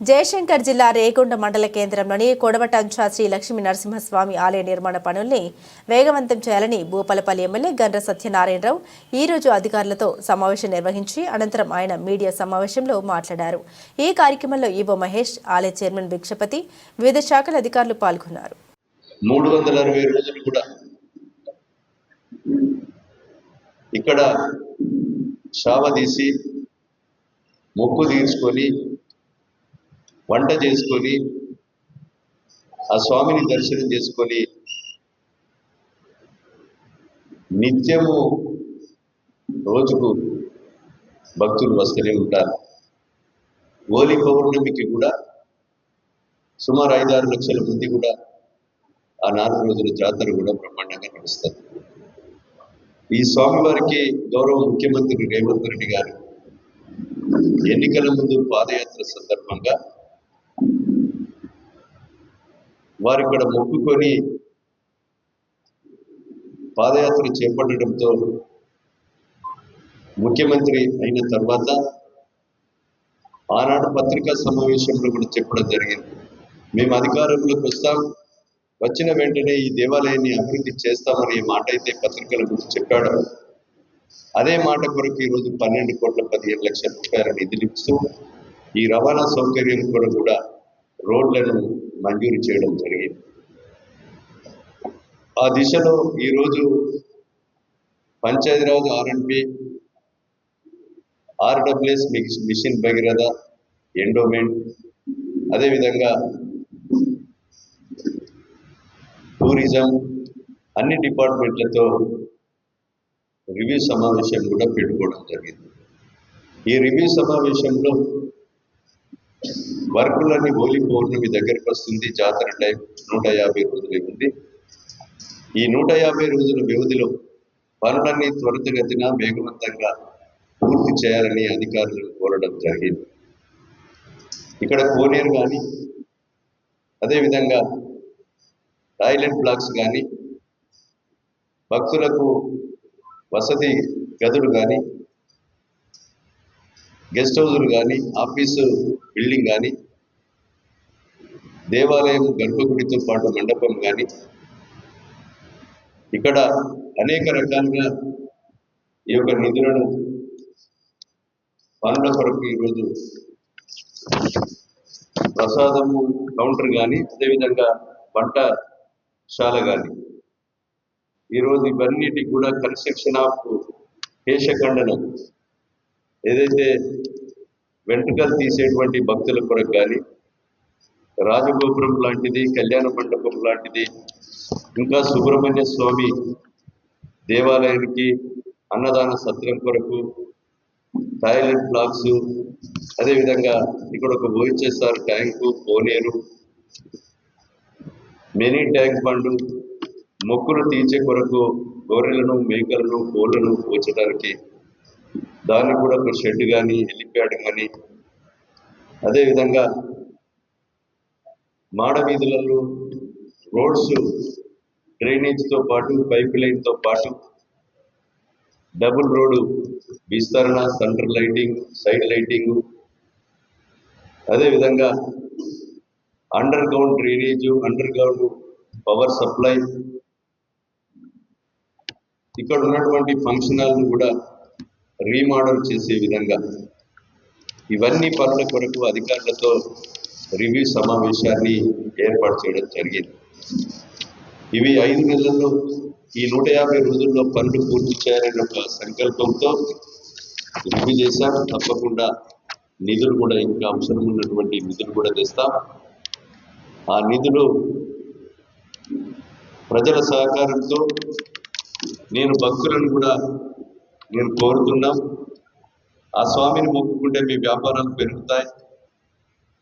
జయశంకర్ జిల్లా రేగొండ మండల కేంద్రంలోని కొడవటంచా శ్రీ లక్ష్మీ నరసింహస్వామి ఆలయ నిర్మాణ పనుల్ని వేగవంతం చేయాలని భూపాలపల్లి ఎమ్మెల్యే గండ్ర సత్యనారాయణరావు ఈ రోజు అధికారులతో సమావేశం నిర్వహించి అనంతరం ఆయన మీడియా సమావేశంలో మాట్లాడారు. ఈ కార్యక్రమంలో ఈవో మహేష్ ఆలయ చైర్మన్ భిక్షపతి వివిధ శాఖల అధికారులు పాల్గొన్నారు. మూడు వందల అరవై రోజులు కూడా ఇక్కడ శావ తీసి మొక్కు తీర్చుకొని వంట చేసుకొని ఆ స్వామిని దర్శనం చేసుకొని నిత్యము రోజుకు భక్తులు వస్తూనే ఉంటారు. హోలీ పౌర్ణమికి కూడా సుమారు ఐదారు లక్షల మంది కూడా ఆ నాలుగు రోజుల జాతర కూడా బ్రహ్మాండంగా నడుస్తుంది. ఈ స్వామివారికి గౌరవ ముఖ్యమంత్రి రేవంత్ రెడ్డి గారు ఎన్నికల ముందు పాదయాత్ర సందర్భంగా వారు ఇక్కడ మొక్కుకొని పాదయాత్ర చేపట్టడంతో ముఖ్యమంత్రి అయిన తర్వాత ఆనాడు పత్రికా సమావేశంలో కూడా చెప్పడం జరిగింది. మేము అధికారంలోకి వస్తాం. వచ్చిన వెంటనే ఈ దేవాలయాన్ని అభివృద్ధి చేస్తామని మాట అయితే పత్రికల గురించి చెప్పాడు. అదే మాట కొరకు ఈరోజు పన్నెండు కోట్ల పదిహేను లక్షల రూపాయల నిధులు ఇస్తూ ఈ రవాణా సౌకర్యం కూడా రోడ్లను మంజూరు చేయడం జరిగింది. ఆ దిశలో ఈరోజు Panchayati Raj R N P R W S mission Bhagiratha endowment అదేవిధంగా టూరిజం అన్ని డిపార్ట్మెంట్లతో రివ్యూ సమావేశం కూడా పెట్టుకోవడం జరిగింది. ఈ రివ్యూ సమావేశంలో వర్కులన్నీ హోలీ పౌర్ణమి దగ్గరికి వస్తుంది. జాతర టైం నూట యాభై రోజులు ఉంది. ఈ నూట యాభై రోజుల వ్యవధిలో పనులన్నీ త్వరితగతిన వేగవంతంగా పూర్తి చేయాలని అధికారులను కోరడం జరిగింది. ఇక్కడ కోనేరు కానీ అదేవిధంగా టాయిలెట్ బ్లాక్స్ కానీ భక్తులకు వసతి గదులు కానీ గెస్ట్ హౌజులు కానీ ఆఫీసు బిల్డింగ్ కానీ దేవాలయం గర్భగుడితో పాటు మండపం కానీ ఇక్కడ అనేక రకాలుగా ఈ యొక్క నిధులను పనుల కొరకు ఈరోజు ప్రసాదము కౌంటర్ కానీ అదేవిధంగా వంటశాల కానీ. ఈరోజు ఇవన్నిటికి కూడా కన్స్ట్రక్షన్ ఆఫ్ కేశఖండనం. ఏదైతే వెంట్రుకలు తీసేటువంటి భక్తుల కొరకు కానీ రాజగోపురం లాంటిది కళ్యాణ మండపం లాంటిది ఇంకా సుబ్రహ్మణ్య స్వామి దేవాలయానికి అన్నదాన సత్రం కొరకు టాయిలెట్ బ్లాక్స్ అదేవిధంగా ఇక్కడ ఒక O H S R tank కోనేరు మినీ ట్యాంక్ బండు మొక్కులు తీర్చే కొరకు గొర్రెలను మేకలను కోళ్ళను పోచడానికి దానికి కూడా ఒక షెడ్ కానీ హెలిప్యాడ్ కానీ అదేవిధంగా మాడ వీధులలో రోడ్స్ డ్రైనేజ్తో పాటు పైప్ లైన్తో పాటు డబుల్ రోడ్డు విస్తరణ సెంటర్ లైటింగ్ సైడ్ లైటింగ్. అదేవిధంగా underground drainage underground power supply. ఇక్కడ ఉన్నటువంటి ఫంక్షన్ కూడా రీమోడల్ చేసే విధంగా. ఇవన్నీ పనుల కొరకు అధికారులతో రివ్యూ సమావేశాన్ని ఏర్పాటు చేయడం జరిగింది. ఇవి ఐదు నెలల్లో ఈ నూట యాభై రోజుల్లో పనులు పూర్తి చేయాలనే ఒక సంకల్పంతో రివ్యూ చేశాం. తప్పకుండా నిధులు కూడా ఇంకా అవసరం ఉన్నటువంటి నిధులు కూడా తెస్తాం. ఆ నిధులు ప్రజల సహకారంతో నేను భక్తులను కూడా నేను కోరుతున్నాం ఆ స్వామిని మొక్కుకుంటే మీ వ్యాపారాలు పెరుగుతాయి.